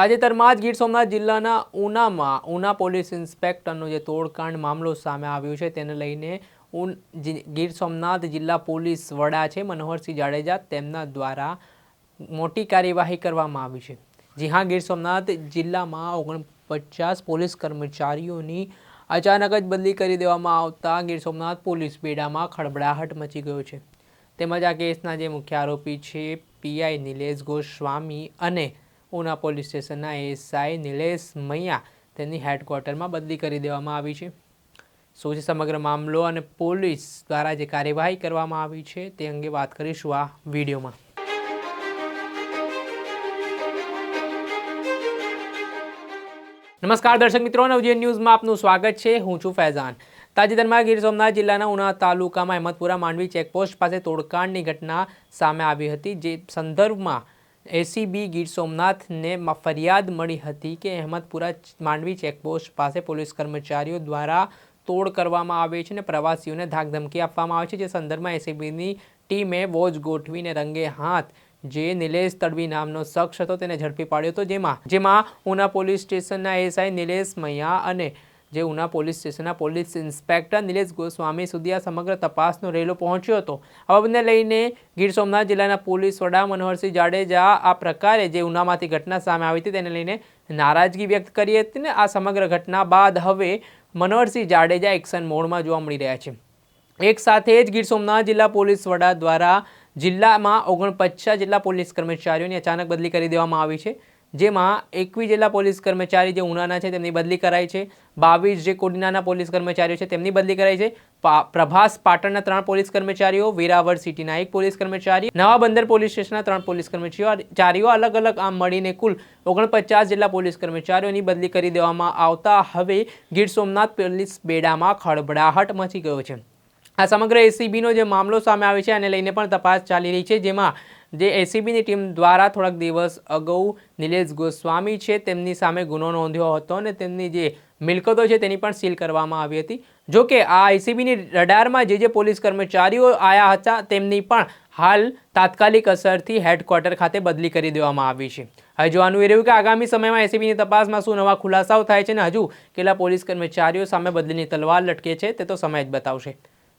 તાજેતરમાં જ ગીર સોમનાથ જિલ્લાના ઉનામાં ઉના પોલીસ ઇન્સ્પેક્ટરનો જે તોડકાંડ મામલો સામે આવ્યો છે, તેને લઈને ઉન ગીર સોમનાથ જિલ્લા પોલીસ વડા છે મનોહરસિંહ જાડેજા. તેમના દ્વારા મોટી કાર્યવાહી કરવામાં આવી છે. જી હા, ગીર સોમનાથ જિલ્લામાં ઓગણપચાસ પોલીસ કર્મચારીઓની અચાનક જ બદલી કરી દેવામાં આવતા ગીર સોમનાથ પોલીસ બેડામાં ખળબળાહટ મચી ગયો છે. તેમજ આ કેસના જે મુખ્ય આરોપી છે પીઆઈ નિલેશ ગોસ્વામી અને ઉના પોલીસ સ્ટેશનના એએસઆઈ નિલેશ મૈયા તેની હેડક્વાર્ટરમાં બદલી કરી દેવામાં આવી છે. શું છે સમગ્ર મામલો અને પોલીસ દ્વારા જે કાર્યવાહી કરવામાં આવી છે તે અંગે વાત કરીશું આ વિડીયોમાં. નમસ્કાર દર્શક મિત્રો, નવજીવન ન્યૂઝમાં આપનું સ્વાગત છે. હું છું ફૈઝાન. તાજેતરમાં ગીર સોમનાથ જિલ્લાના ઉના તાલુકામાં અહેમદપુરા માંડવી ચેકપોસ્ટ પાસે તોડકાંડની ઘટના સામે આવી હતી, જે સંદર્ભમાં એસીબી ગીર સોમનાથને ફરિયાદ મળી હતી કે અહેમદપુરા માંડવી ચેકપોસ્ટ પાસે પોલીસ કર્મચારીઓ દ્વારા તોડ કરવામાં આવે છે અને પ્રવાસીઓને ધાકધમકી આપવામાં આવે છે. જે સંદર્ભમાં એસીબીની ટીમે વોચ ગોઠવીને રંગે હાથ જે નિલેશ તડવી નામનો શખ્સ હતો તેને ઝડપી પાડ્યો હતો. જેમાં જેમાં ઉના પોલીસ સ્ટેશનના એસઆઈ નિલેશ મૈયા અને જે ઉના પોલીસ સ્ટેશનના પોલીસ ઇન્સ્પેક્ટર નિલેશ ગોસ્વામી સુધી આ સમગ્ર તપાસનો રેલો પહોંચ્યો હતો. આ બાબતને લઈને ગીર સોમનાથ જિલ્લાના પોલીસ વડા મનોહરસિંહ જાડેજા આ પ્રકારે જે ઉનામાંથી ઘટના સામે આવી હતી તેને લઈને નારાજગી વ્યક્ત કરી હતી ને આ સમગ્ર ઘટના બાદ હવે મનોહરસિંહ જાડેજા એક્શન મોડમાં જોવા મળી રહ્યા છે. એક સાથે જ ગીર સોમનાથ જિલ્લા પોલીસ વડા દ્વારા જિલ્લામાં ઓગણપચાસ જેટલા પોલીસ કર્મચારીઓની અચાનક બદલી કરી દેવામાં આવી છે. જેમાં એકવીસ જેટલા પોલીસ કર્મચારી જે ઉનાના છે, તેમની બદલી કરાઈ છે. બાવીસ જે કોડીનાના પોલીસ કર્મચારીઓ છે, તેમની બદલી કરાઈ છે. પ્રભાસ પાટણના ત્રણ પોલીસ કર્મચારીઓ, વેરાવળ સિટીના એક પોલીસ કર્મચારી, નવા બંદર પોલીસ સ્ટેશનના ત્રણ પોલીસ કર્મચારીઓ, અલગ અલગ આમ મળીને કુલ ઓગણપચાસ જેટલા પોલીસ કર્મચારીઓની બદલી કરી દેવામાં આવતા. હવે ગીર સોમનાથ પોલીસ બેડામાં ખળભળાહટ મચી ગયો છે. આ સમગ્ર એસીબીનો જે મામલો સામે આવે છે, આને લઈને પણ તપાસ ચાલી રહી છે, જેમાં જે એસીબીની ટીમ દ્વારા થોડાક દિવસ અગાઉ નિલેશ ગોસ્વામી છે, તેમની સામે ગુનો નોંધ્યો હતો અને તેમની જે મિલકતો છે તેની પણ સીલ કરવામાં આવી હતી. જો કે આ એસીબીની રડારમાં જે જે પોલીસ કર્મચારીઓ આવ્યા હતા, તેમની પણ હાલ તાત્કાલિક અસરથી હેડક્વાર્ટર ખાતે બદલી કરી દેવામાં આવી છે. હવે જોવાનું એ રહ્યું કે આગામી સમયમાં એસીબીની તપાસમાં શું નવા ખુલાસાઓ થાય છે અને હજુ કેટલા પોલીસ કર્મચારીઓ સામે બદલીની તલવાર લટકે છે, તે તો સમય જ બતાવશે.